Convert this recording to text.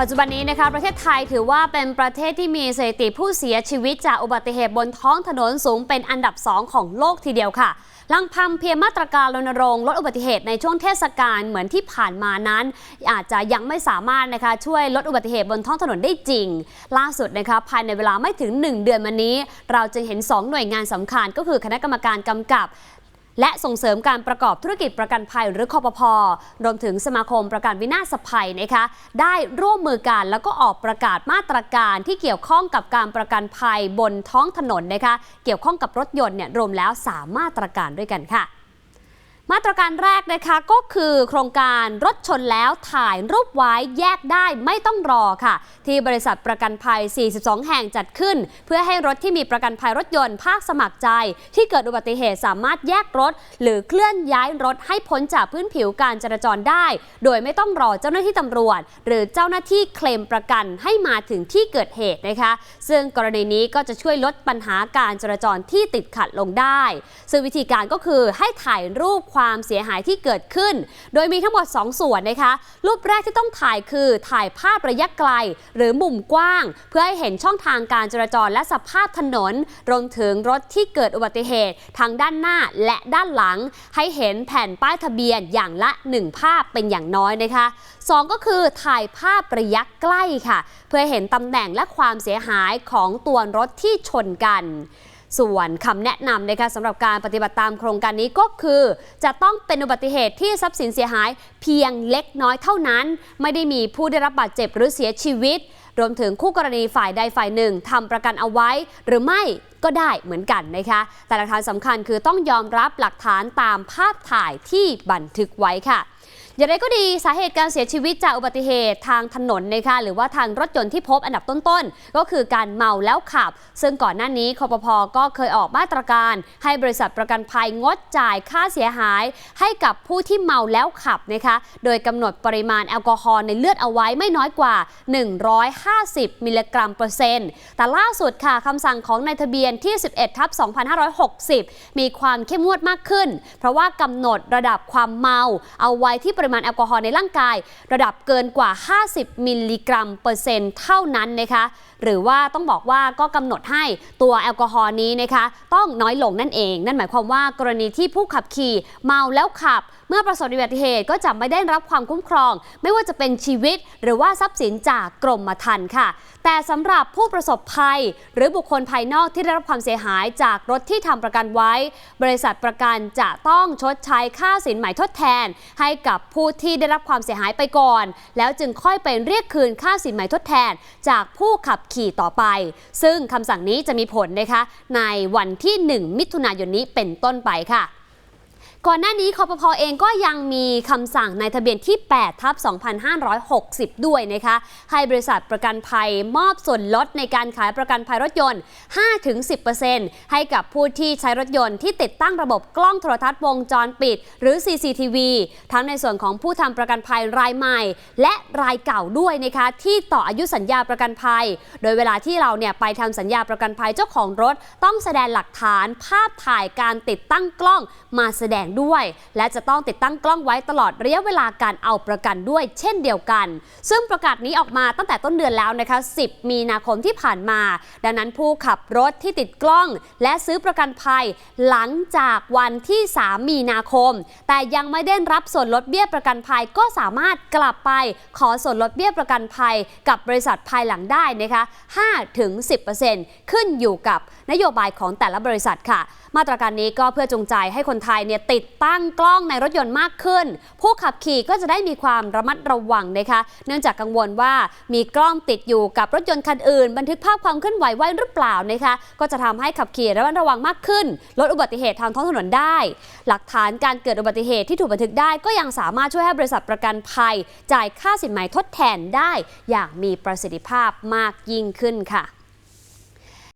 ปัจจุบันนี้นะคะประเทศไทยถือว่าเป็นประเทศที่มีสถิติผู้เสียชีวิตจากอุบัติเหตุบนท้องถนนสูงเป็นอันดับ 2 ของโลกทีเดียวค่ะลังพังเพียงมาตรการรณรงค์ลดอุบัติเหตุในช่วงเทศกาลเหมือนที่ผ่านมานั้น อาจจะยังไม่สามารถนะคะช่วยลดอุบัติเหตุบนท้องถนนได้จริง ล่าสุดนะคะภายในเวลาไม่ถึง 1 เดือนมานี้ เราจึงเห็น 2 หน่วยงานสำคัญก็คือคณะกรรมการกำกับ และส่งเสริมการประกอบธุรกิจประกันภัยหรือคอปพรวมถึงสมาคมประกันวินาศภัยนะคะได้ร่วมมือกันแล้วก็ออกประกาศมาตรการที่เกี่ยวข้องกับการประกันภัยบนท้องถนนนะคะเกี่ยวข้องกับรถยนต์เนี่ยรวมแล้ว 3 มาตรการด้วยกันค่ะ มาตรการแรกนะคะก็คือโครงการรถชนแล้วถ่ายรูปไว้แยกได้ไม่ต้องรอค่ะ ที่บริษัทประกันภัย 42 แห่งจัดขึ้น เพื่อให้รถที่มีประกันภัยรถยนต์ภาคสมัครใจ ที่เกิดอุบัติเหตุสามารถแยกรถ หรือเคลื่อนย้ายรถให้พ้นจากพื้นผิวการจราจรได้ โดยไม่ต้องรอเจ้าหน้าที่ตำรวจ หรือเจ้าหน้าที่เคลมประกันให้มาถึงที่เกิดเหตุนะคะ ซึ่งกรณีนี้ก็จะช่วยลดปัญหาการจราจรที่ติดขัดลงได้ ซึ่งวิธีการก็คือให้ถ่ายรูปความเสียหายที่เกิดขึ้น โดยมีทั้งหมด 2 ส่วนนะคะ รูปแรกที่ต้องถ่ายคือถ่ายภาพระยะไกล หรือมุมกว้าง เพื่อให้เห็นช่องทางการจราจรและสภาพถนน รวมถึงรถที่เกิดอุบัติเหตุทางด้านหน้าและด้านหลัง ให้เห็นแผ่นป้ายทะเบียนอย่างละ 1 ภาพเป็นอย่างน้อยนะคะ 2 ก็คือถ่ายภาพระยะใกล้ค่ะ เพื่อเห็นตำแหน่งและความเสียหายของตัวรถที่ชนกัน ส่วนคำแนะนำนะคะสำหรับการปฏิบัติตามโครงการนี้ก็คือ จะต้องเป็นอุบัติเหตุที่ทรัพย์สินเสียหายเพียงเล็กน้อยเท่านั้น ไม่ได้มีผู้ได้รับบาดเจ็บหรือเสียชีวิต รวมถึงคู่กรณีฝ่ายใดฝ่ายหนึ่งทำประกันเอาไว้ หรือไม่ก็ได้เหมือนกันนะคะ แต่หลักฐานสำคัญคือต้องยอมรับหลักฐานตามภาพถ่ายที่บันทึกไว้ค่ะอย่างไรก็ดีสาเหตุการเสียชีวิตจากอุบัติเหตุทางถนนนะคะหรือว่าทางรถยนต์ที่พบอันดับต้นๆ ก็คือการเมาแล้วขับ ซึ่งก่อนหน้านี้คอปพก็เคยออกมาตรการ ให้บริษัทประกันภัยงดจ่ายค่าเสียหาย ให้กับผู้ที่เมาแล้วขับนะคะโดยกำหนดปริมาณแอลกอฮอล์ในเลือดเอาไว้ไม่น้อยกว่า50 มิลลิกรัมเปอร์เซ็นต์ แต่ล่าสุดค่ะคำสั่งของนายทะเบียนที่ 11 ทับ 2560 มีความเข้มงวดมากขึ้น เพราะว่ากำหนดระดับความเมา เอาไว้ที่ปริมาณแอลกอฮอล์ในร่างกาย ระดับเกินกว่า 50 มิลลิกรัมเปอร์เซ็นต์เท่านั้นนะคะหรือว่าต้องบอกว่าก็กำหนดให้ตัวแอลกอฮอล์นี้นะคะต้องน้อยลงนั่นเอง นั่นหมายความว่ากรณีที่ผู้ขับขี่เมาแล้วขับ เมื่อประสบอุบัติเหตุก็จะไม่ได้รับความคุ้มครอง ไม่ว่าจะเป็นชีวิตหรือว่าทรัพย์สินจากกรมธรรม์ค่ะ แต่สำหรับผู้ประสบภัย หรือบุคคลภายนอกที่ได้รับความเสียหายจากรถที่ทำประกันไว้ บริษัทประกันจะต้องชดใช้ค่าสินไหมทดแทน ให้กับผู้ที่ได้รับความเสียหายไปก่อน แล้วจึงค่อยไปเรียกคืนค่าสินไหมทดแทน จากผู้ขับขี่ต่อไป ซึ่งคำสั่งนี้จะมีผลนะคะในวันที่ 1 มิถุนายนนี้เป็นต้นไปค่ะ ก่อนหน้านี้คอปพอเองก็ยังมีคำสั่งในทะเบียนที่ 8 ทับ 2560 ด้วยนะคะ ให้บริษัทประกันภัยมอบส่วนลดในการขายประกันภัยรถยนต์ 5-10%ให้กับผู้ที่ใช้รถยนต์ที่ติดตั้งระบบกล้องโทรทัศน์วงจรปิด หรือ CCTV ทั้งในส่วนของผู้ทำประกันภัยรายใหม่ และรายเก่าด้วยนะคะที่ต่ออายุสัญญาประกันภัย โดยเวลาที่เราเนี่ยไปทำสัญญาประกันภัยเจ้าของรถ ต้องแสดงหลักฐานภาพถ่ายการติดตั้งกล้องมาแสดงด้วย และจะต้องติดตั้งกล้องไว้ตลอดระยะเวลาการเอาประกันด้วย เช่นเดียวกัน ซึ่งประกาศนี้ออกมาตั้งแต่ต้นเดือนแล้วนะคะ 10 มีนาคมที่ผ่านมา ดังนั้นผู้ขับรถที่ติดกล้อง และซื้อประกันภัย หลังจากวันที่ 3 มีนาคม แต่ยังไม่ได้รับส่วนลดเบี้ยประกันภัยก็สามารถกลับไป ขอส่วนลดเบี้ยประกันภัย กับบริษัทภายหลังได้นะคะ5-10%ขึ้นอยู่กับนโยบายของแต่ละบริษัทค่ะ มาตรการนี้ก็เพื่อจงใจให้คนไทยเนี่ยติดตั้งกล้องในรถยนต์มากขึ้น ผู้ขับขี่ก็จะได้มีความระมัดระวังนะคะ เนื่องจากกังวลว่ามีกล้องติดอยู่กับรถยนต์คันอื่น บันทึกภาพความเคลื่อนไหวไว้หรือเปล่านะคะ ก็จะทำให้ขับขี่ระมัดระวังมากขึ้น ลดอุบัติเหตุทางท้องถนนได้ หลักฐานการเกิดอุบัติเหตุที่ถูกบันทึกได้ ก็ยังสามารถช่วยให้บริษัทประกันภัย จ่ายค่าสินไหมทดแทนได้ อย่างมีประสิทธิภาพมากยิ่งขึ้นค่ะ